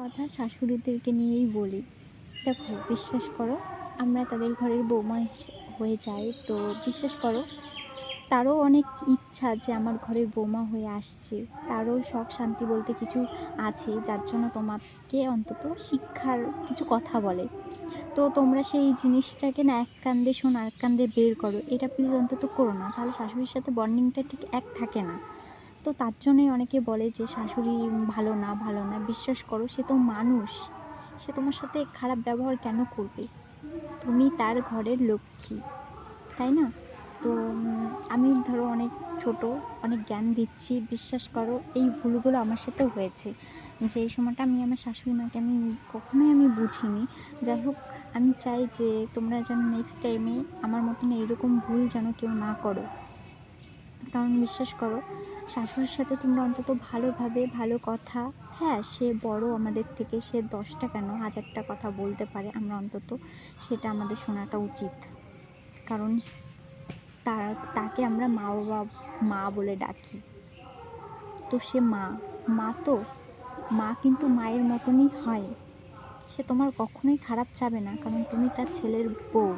কথা শাশুড়িদেরকে নিয়েই বলি, দেখো, বিশ্বাস করো, আমরা তাদের ঘরের বৌমা হয়ে যাই। তো বিশ্বাস করো, তারও অনেক ইচ্ছা যে আমার ঘরের বৌমা হয়ে আসছে। তারও শখ শান্তি বলতে কিছু আছে, যার জন্য তোমাকে অন্তত শিক্ষার কিছু কথা বলে। তো তোমরা সেই জিনিসটাকে না এক কান্দে শোন, আর কান্দে বের করো। এটা প্লিজ অন্তত করো না। তাহলে শাশুড়ির সাথে বন্ডিংটা ঠিক এক থাকে না। তো তার জন্যই অনেকে বলে যে, শাশুড়ি ভালো না ভালো না, বিশ্বাস করো, সে তো মানুষ। সে তোমার সাথে খারাপ ব্যবহার কেন করবে? তুমি তার ঘরের লক্ষ্মী, তাই না? তো আমি ধরো অনেক ছোট, অনেক জ্ঞান দিচ্ছি, বিশ্বাস করো, এই ভুলগুলো আমার সাথেও হয়েছে। যে এই সময়টা আমি আমার শাশুড়ি মাকে আমি কখনোই আমি বুঝিনি। যাই হোক, আমি চাই যে তোমরা যেন নেক্সট টাইমে আমার মতন এইরকম ভুল যেন কেউ না করো। কারণ বিশ্বাস করো শাশুড়ির সাথে তোমরা অন্তত ভালোভাবে ভালো কথা হ্যাঁ সে বড় আমাদের থেকে, সে দশটা কেন, হাজারটা কথা বলতে পারে আমরা অন্তত, সেটা আমাদের শোনাটা উচিত। কারণ তার, তাকে আমরা মা, বাবা, মা বলে ডাকি। তো সে মা মা তো, মা কিন্তু মায়ের মতনই হয়। সে তোমার কখনোই খারাপ চাবে না, কারণ তুমি তার ছেলের বউ।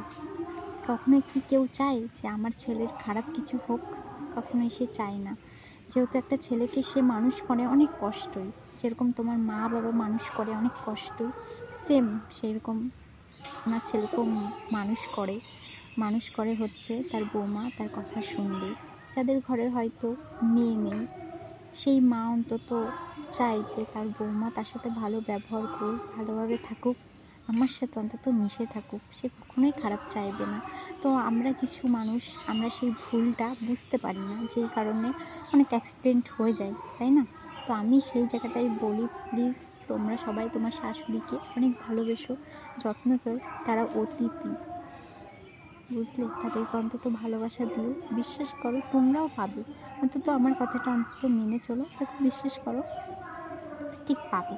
কখনোই কি কেউ চায় যে আমার ছেলের খারাপ কিছু হোক? কখনোই সে চায় না। যেহেতু একটা ছেলেকে সে মানুষ করে অনেক কষ্টই। যেরকম তোমার মা বাবা মানুষ করে অনেক কষ্টই। সেম সেরকম আমার ছেলেকেও মানুষ করে। মানুষ করে হচ্ছে তার বৌমা তার কথা শুনবে। যাদের ঘরে হয়তো মেয়ে নেই, সেই মা অন্তত চায় যে তার বৌমা তার সাথে ভালো ব্যবহার করুক, ভালোভাবে থাকুক। আমার সাথে অন্তত মিশে থাকুক, সে কখনোই খারাপ চাইবে না। তো আমরা কিছু মানুষ, আমরা সেই ভুলটা বুঝতে পারি না, যেই কারণে অনেক অ্যাক্সিডেন্ট হয়ে যায়, তাই না? তো আমি সেই জায়গাটাই বলি প্লিজ তোমরা সবাই তোমার শাশুড়িকে অনেক ভালোবেসো, যত্ন করো, তারা অতিথি। বুঝলে? তাদেরকে অন্তত ভালোবাসা দিও, বিশ্বাস করো তোমরাও পাবে। অন্তত আমার কথাটা অন্তত মেনে চলো দেখো বিশ্বাস করো, ঠিক পাবে।